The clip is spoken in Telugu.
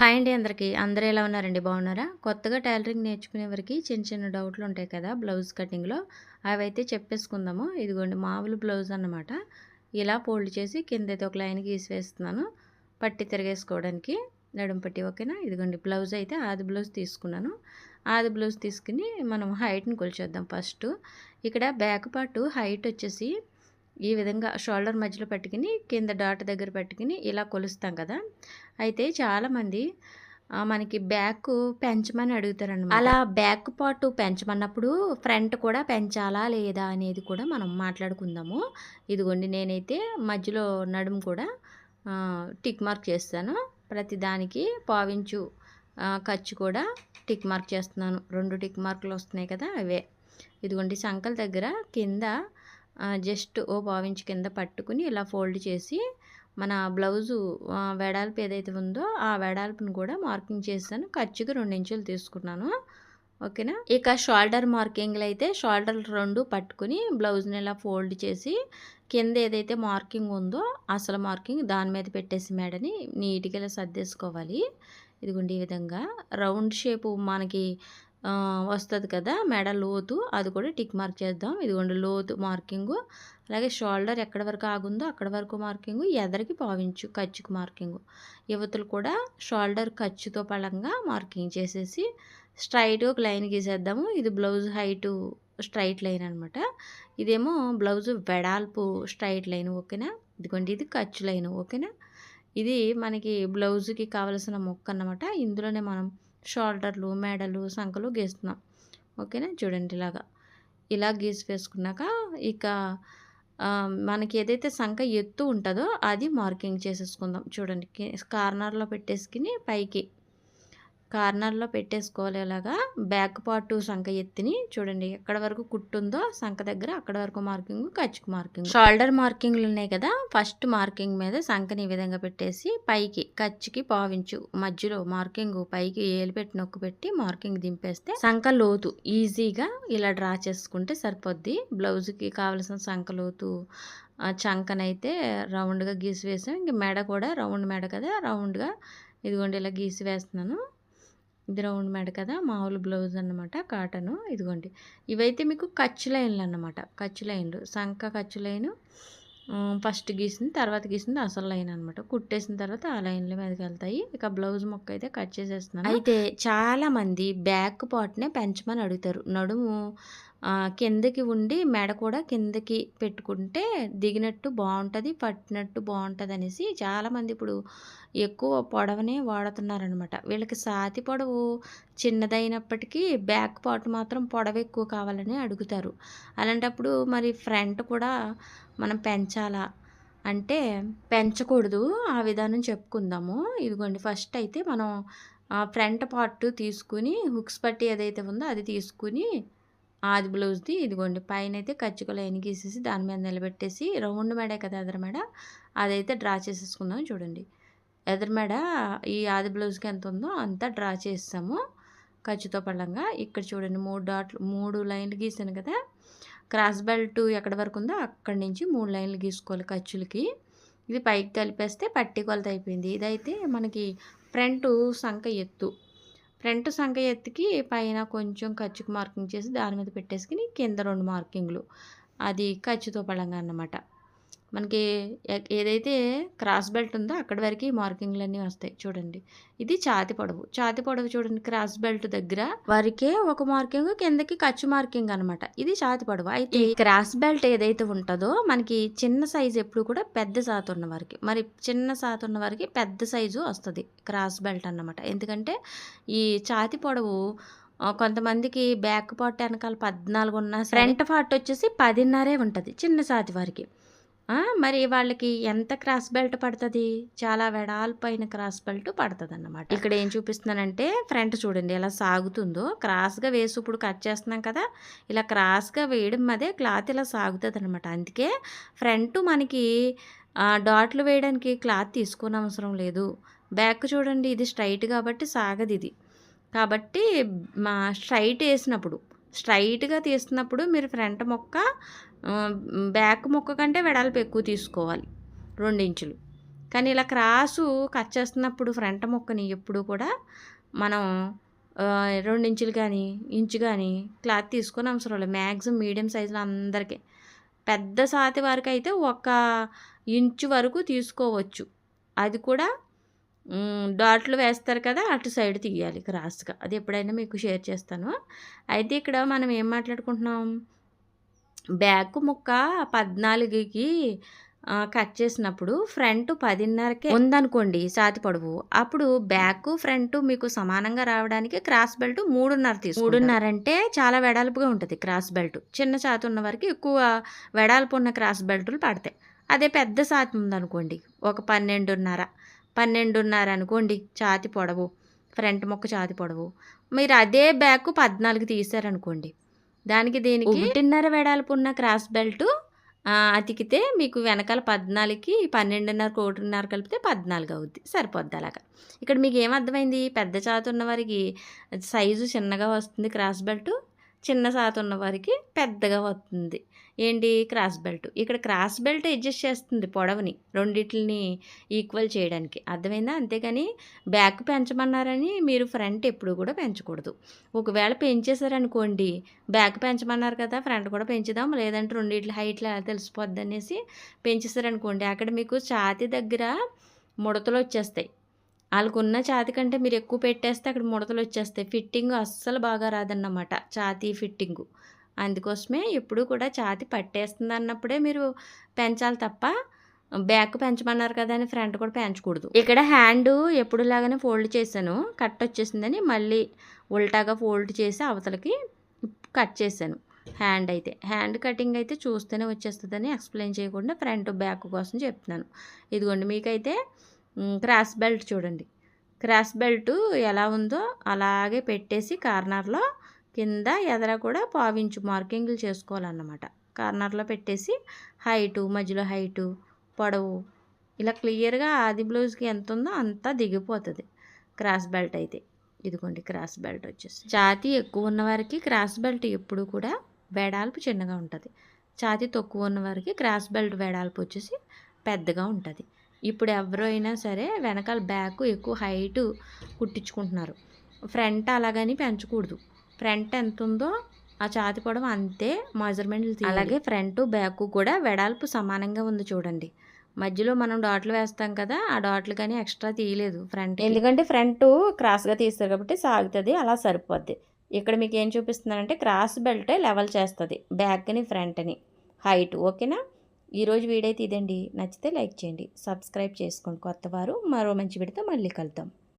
హాయ్ అండి అందరికీ. అందరూ ఎలా ఉన్నారండి? బాగున్నారా? కొత్తగా టైలరింగ్ నేర్చుకునేవారికి చిన్న చిన్న డౌట్లు ఉంటాయి కదా బ్లౌజ్ కటింగ్లో. అవైతే చెప్పేసుకుందాము. ఇదిగోండి మామూలు బ్లౌజ్ అన్నమాట. ఇలా ఫోల్డ్ చేసి కింద అయితే ఒక లైన్ గీసివేస్తున్నాను పట్టి తిరగేసుకోవడానికి. నడుం పట్టి ఓకేనా? ఇదిగోండి బ్లౌజ్ అయితే ఆది బ్లౌజ్ తీసుకున్నాను. ఆది బ్లౌజ్ తీసుకుని మనం హైట్ని కొలిచేద్దాం ఫస్ట్. ఇక్కడ బ్యాక్ పార్ట్ హైట్ వచ్చేసి ఈ విధంగా షోల్డర్ మధ్యలో పట్టుకుని కింద డాట్ దగ్గర పట్టుకుని ఇలా కొలుస్తాం కదా. అయితే చాలామంది మనకి బ్యాక్ పెంచమని అడుగుతారనమాట అలా బ్యాక్ పార్ట్ పెంచమన్నప్పుడు ఫ్రంట్ కూడా పెంచాలా లేదా అనేది కూడా మనం మాట్లాడుకుందాము. ఇదిగోండి నేనైతే మధ్యలో నడుము కూడా టిక్ మార్క్ చేస్తాను. ప్రతి దానికి పావించు ఖర్చు కూడా టిక్ మార్క్ చేస్తున్నాను. రెండు టిక్ మార్కులు వస్తున్నాయి కదా అవే. ఇదిగోండి సంకల దగ్గర కింద జస్ట్ ఓ పావించి కింద పట్టుకుని ఇలా ఫోల్డ్ చేసి మన బ్లౌజు వెడల్పు ఏదైతే ఉందో ఆ వెడల్పును కూడా మార్కింగ్ చేశాను. ఖర్చుకి రెండించులు తీసుకున్నాను. ఓకేనా? ఇక షోల్డర్ మార్కింగ్లు అయితే షోల్డర్ రెండు పట్టుకుని బ్లౌజ్ని ఇలా ఫోల్డ్ చేసి కింద ఏదైతే మార్కింగ్ ఉందో అసలు మార్కింగ్ దాని మీద పెట్టేసి మేడని నీట్గా ఇలా సర్దేసుకోవాలి. ఇదిగోండి ఈ విధంగా. రౌండ్ షేపు మనకి వస్తుంది కదా మెడ లోతు అది కూడా టిక్ మార్క్ చేద్దాం. ఇదిగోండి లోతు మార్కింగు. అలాగే షోల్డర్ ఎక్కడి వరకు ఆగుందో అక్కడ వరకు మార్కింగు ఎదరికి పావించు ఖర్చుకు మార్కింగు. యువతలు కూడా షోల్డర్ ఖర్చుతో పళంగా మార్కింగ్ చేసేసి స్ట్రైట్ ఒక లైన్ గీసేద్దాము. ఇది బ్లౌజ్ హైటు స్ట్రైట్ లైన్ అనమాట ఇదేమో బ్లౌజ్ వెడాల్పు స్ట్రైట్ లైన్ ఓకేనా? ఇదిగోండి ఇది ఖర్చు లైన్ ఓకేనా? ఇది మనకి బ్లౌజ్కి కావలసిన మొక్క అన్నమాట. ఇందులోనే మనం షోల్డర్లు మెడలు సంకలు గీస్తున్నాం. ఓకేనా? చూడండి ఇలాగా. ఇలా గీసి వేసుకున్నాక ఇక మనకి ఏదైతే సంఖ ఎత్తు ఉంటుందో అది మార్కింగ్ చేసేసుకుందాం. చూడండి కార్నర్లో పెట్టేసుకుని పైకి. కార్నర్లో పెట్టేసుకోలేలాగా బ్యాక్ పార్ట్ సంఖ ఎత్తిని చూడండి. ఎక్కడ వరకు కుట్టుందో సంఖ దగ్గర అక్కడ వరకు మార్కింగ్ ఖర్చుకు మార్కింగ్. షోల్డర్ మార్కింగ్లు ఉన్నాయి కదా ఫస్ట్ మార్కింగ్ మీద సంఖని ఈ విధంగా పెట్టేసి పైకి ఖర్చుకి పావించు మధ్యలో మార్కింగ్ పైకి ఏలు పెట్టి నొక్కు పెట్టి మార్కింగ్ దింపేస్తే సంఖ లోతు ఈజీగా ఇలా డ్రా చేసుకుంటే సరిపోద్ది. బ్లౌజ్కి కావలసిన సంఖ లోతు చంకనైతే రౌండ్గా గీసి వేసాం. ఇంక మెడ కూడా రౌండ్ మెడ కదా రౌండ్గా ఇదిగోండి ఇలా గీసి వేస్తున్నాను. ఇది రౌండ్ మెడ కదా మామూలు బ్లౌజ్ అన్నమాట కాటను ఇదిగోండి. ఇవైతే మీకు ఖర్చు లైన్లు అన్నమాట ఖర్చు లైన్లు. సంఖ ఖర్చు లైను ఫస్ట్ గీసింది తర్వాత గీసింది అసలు లైన్ అనమాట కుట్టేసిన తర్వాత ఆ లైన్ల మీదకి వెళ్తాయి. ఇక బ్లౌజ్ మొక్క అయితే కట్ చేసేస్తున్నాను. అయితే చాలా మంది బ్యాక్ పార్ట్నే పెంచమని అడుగుతారు. నడుము కిందకి ఉండి మెడ కూడా కిందకి పెట్టుకుంటే దిగినట్టు బాగుంటుంది పట్టినట్టు బాగుంటుంది అనేసి చాలామంది ఇప్పుడు ఎక్కువ పొడవనే వాడుతున్నారనమాట. వీళ్ళకి సాతి పొడవు చిన్నదైనప్పటికీ బ్యాక్ పార్ట్ మాత్రం పొడవ ఎక్కువ కావాలని అడుగుతారు. అలాంటప్పుడు మరి ఫ్రంట్ కూడా మనం పెంచాలా? అంటే పెంచకూడదు ఆ విధానం చెప్పుకుందాము. ఇదిగోండి ఫస్ట్ అయితే మనం ఫ్రంట్ పార్ట్ తీసుకుని హుక్స్ పట్టి ఏదైతే ఉందో అది తీసుకుని ఆది బ్లౌజ్ది ఇదిగోండి. పైన అయితే కచ్చుక లైన్ గీసేసి దాని మీద నిలబెట్టేసి రౌండ్ మేడే కదా ఎదరమేడ అదైతే డ్రా చేసేసుకుందాం చూడండి. ఎదరమేడ ఈ ఆది బ్లౌజ్కి ఎంత ఉందో అంతా డ్రా చేస్తాము ఖర్చుతో పళ్ళంగా ఇక్కడ చూడండి మూడు డాట్లు మూడు లైన్లు గీసాను కదా? క్రాస్ బెల్ట్ ఎక్కడి వరకు ఉందో అక్కడి నుంచి మూడు లైన్లు గీసుకోవాలి ఖర్చులకి. ఇది పైకి కలిపేస్తే పట్టి కొలత అయిపోయింది. ఇదైతే మనకి ఫ్రంట్ సంఖ ఎత్తు. ఫ్రంట్ సంఖ ఎత్తుకి పైన కొంచెం ఖర్చుకు మార్కింగ్ చేసి దాని మీద పెట్టేసుకుని కింద రెండు మార్కింగ్లు. అది ఖర్చుతో పడంగా అన్నమాట మనకి ఏదైతే క్రాస్ బెల్ట్ ఉందో అక్కడి వరకు ఈ మార్కింగ్లు అన్నీ వస్తాయి చూడండి. ఇది ఛాతి పొడవు. ఛాతి పొడవు చూడండి క్రాస్ బెల్ట్ దగ్గర వరకే ఒక మార్కింగ్ కిందకి ఖర్చు మార్కింగ్ అనమాట ఇది ఛాతి పొడవు. అయితే ఈ క్రాస్ బెల్ట్ ఏదైతే ఉంటుందో మనకి చిన్న సైజు ఎప్పుడు కూడా పెద్ద సాతు ఉన్న వారికి మరి చిన్న సాతు ఉన్న వారికి పెద్ద సైజు వస్తుంది క్రాస్ బెల్ట్ అన్నమాట. ఎందుకంటే ఈ ఛాతి పొడవు కొంతమందికి బ్యాక్ పార్ట్ వెనకాల పద్నాలుగు ఉన్న ఫ్రంట్ పార్ట్ వచ్చేసి పదిన్నరే ఉంటుంది చిన్న సాతి వారికి. మరి వాళ్ళకి ఎంత క్రాస్ బెల్ట్ పడుతుంది? చాలా వెడాల్పైన క్రాస్ బెల్ట్ పడుతుంది అన్నమాట ఇక్కడ ఏం చూపిస్తున్నానంటే ఫ్రంట్ చూడండి ఎలా సాగుతుందో. క్రాస్గా వేసి ఇప్పుడు కట్ చేస్తున్నాం కదా ఇలా క్రాస్గా వేయడం అదే క్లాత్ ఇలా సాగుతుంది అనమాట అందుకే ఫ్రంట్ మనకి డాట్లు వేయడానికి క్లాత్ తీసుకునే అవసరం లేదు. బ్యాక్ చూడండి ఇది స్ట్రైట్ కాబట్టి సాగదు ఇది. కాబట్టి మా స్ట్రైట్ వేసినప్పుడు స్ట్రైట్గా తీస్తున్నప్పుడు మీరు ఫ్రంట్ మొక్క బ్యాక్ ముక్క కంటే వెడల్పు ఎక్కువ తీసుకోవాలి రెండించులు. కానీ ఇలా క్రాసు కట్ చేస్తున్నప్పుడు ఫ్రంట్ ముక్కని ఎప్పుడు కూడా మనం రెండించులు కానీ ఇంచు కానీ క్లాత్ తీసుకొని అవసరం లేదు. మ్యాక్సిమం మీడియం సైజులో అందరికీ పెద్ద సాతి వరకు అయితే ఒక ఇంచు వరకు తీసుకోవచ్చు. అది కూడా డాట్లు వేస్తారు కదా అటు సైడ్ తీయాలి క్రాస్గా. అది ఎప్పుడైనా మీకు షేర్ చేస్తాను. అయితే ఇక్కడ మనం ఏం మాట్లాడుకుంటున్నాం? బ్యాక్ ముక్క పద్నాలుగుకి కట్ చేసినప్పుడు ఫ్రంట్ పదిన్నరకే ఉందనుకోండి సాతి పొడవు. అప్పుడు బ్యాక్ ఫ్రంట్ మీకు సమానంగా రావడానికి క్రాస్ బెల్ట్ మూడున్నర తీసు మూడున్నర అంటే చాలా వెడల్పుగా ఉంటుంది క్రాస్ బెల్ట్. చిన్న సాతి ఉన్న వరకు ఎక్కువ వెడల్పు ఉన్న క్రాస్ బెల్టులు పడతాయి. అదే పెద్ద సాతి ఉందనుకోండి ఒక పన్నెండున్నర. పన్నెండున్నర అనుకోండి ఛాతి పొడవు ఫ్రంట్ మొక్క ఛాతి పొడవు. మీరు అదే బ్యాక్ పద్నాలుగు తీసారనుకోండి దానికి దీనికి ఒకటిన్నర వెడల్పు ఉన్న క్రాస్ బెల్ట్ అతికితే మీకు వెనకాల పద్నాలుగుకి పన్నెండున్నర ఒకటిన్నర కలిపితే పద్నాలుగు అవుద్ది సరిపోద్ది అలాగా. ఇక్కడ మీకు ఏం అర్థమైంది పెద్ద చాత ఉన్న వారికి సైజు చిన్నగా వస్తుంది క్రాస్ బెల్ట్. చిన్న సాత ఉన్న వారికి పెద్దగా వస్తుంది. ఏంటి? Cross belt. ఇక్కడ క్రాస్ బెల్ట్ అడ్జస్ట్ చేస్తుంది పొడవుని రెండిటిని ఈక్వల్ చేయడానికి. అర్థమైందా? అంతేగాని బ్యాక్ పెంచమన్నారని మీరు ఫ్రంట్ ఎప్పుడు కూడా పెంచకూడదు. ఒకవేళ పెంచేశారనుకోండి బ్యాక్ పెంచమన్నారు కదా ఫ్రంట్ కూడా పెంచుదాం లేదంటే రెండిట్ల హైట్లో ఎలా తెలిసిపోద్ది అనేసి పెంచేశారనుకోండి అక్కడ మీకు ఛాతి దగ్గర ముడతలు వచ్చేస్తాయి. వాళ్ళకున్న ఛాతి కంటే మీరు ఎక్కువ పెట్టేస్తే అక్కడ ముడతలు వచ్చేస్తాయి. ఫిట్టింగ్ అస్సలు బాగా రాదన్నమాట ఛాతీ ఫిట్టింగు. అందుకోసమే ఎప్పుడు కూడా ఛాతి పట్టేస్తుంది అన్నప్పుడే మీరు పెంచాలి తప్ప బ్యాక్ పెంచమన్నారు కదా అని ఫ్రంట్ కూడా పెంచకూడదు. ఇక్కడ హ్యాండ్ ఎప్పుడులాగానే ఫోల్డ్ చేశాను. కట్ వచ్చేసిందని మళ్ళీ ఉల్టాగా ఫోల్డ్ చేసి అవతలకి కట్ చేశాను. హ్యాండ్ అయితే. హ్యాండ్ కటింగ్ అయితే చూస్తేనే వచ్చేస్తుందని ఎక్స్ప్లెయిన్ చేయకుండా ఫ్రంట్ బ్యాక్ కోసం చెప్తున్నాను. ఇదిగోండి మీకైతే క్రాస్ బెల్ట్ చూడండి. క్రాస్ బెల్ట్ ఎలా ఉందో అలాగే పెట్టేసి కార్నర్లో కింద ఎదర కూడా పావించు మార్కింగ్లు చేసుకోవాలన్నమాట. కార్నర్లో పెట్టేసి హైటు మధ్యలో హైటు పొడవు ఇలా క్లియర్గా ఆది బ్లౌజ్కి ఎంత ఉందో అంతా దిగిపోతుంది క్రాస్ బెల్ట్ అయితే. ఇదిగోండి క్రాస్ బెల్ట్ వచ్చేసి. ఛాతీ ఎక్కువ ఉన్నవారికి క్రాస్ బెల్ట్ ఎప్పుడు కూడా వెడాల్పు చిన్నగా ఉంటుంది. ఛాతీ తక్కువ ఉన్నవారికి క్రాస్ బెల్ట్ వెడాల్పు వచ్చేసి పెద్దగా ఉంటుంది. ఇప్పుడు ఎవరైనా సరే వెనకాల బ్యాక్ ఎక్కువ హైట్ కుట్టించుకుంటున్నారు. ఫ్రంట్ అలాగని పెంచకూడదు. ఫ్రంట్ ఎంత ఉందో ఆ ఛాతి పొడవు అంతే మెజర్మెంట్లు అలాగే ఫ్రంట్ బ్యాక్ కూడా వెడల్పు సమానంగా ఉంది చూడండి. మధ్యలో మనం డాట్లు వేస్తాం కదా ఆ డాట్లు కానీ ఎక్స్ట్రా తీయలేదు ఫ్రంట్ ఎందుకంటే ఫ్రంట్ క్రాస్గా తీస్తారు కాబట్టి సాగుతుంది అలా సరిపోద్ది. ఇక్కడ మీకు ఏం చూపిస్తున్నానంటే క్రాస్ బెల్ట్ లెవెల్ చేస్తుంది బ్యాక్ని ఫ్రంట్ని. హైట్ ఓకేనా? ఈరోజు వీడైతే ఇదండి. నచ్చితే లైక్ చేయండి. సబ్స్క్రైబ్ చేసుకోండి కొత్తవారు. మరో మంచి విడితే మళ్ళీ కలుద్దాం.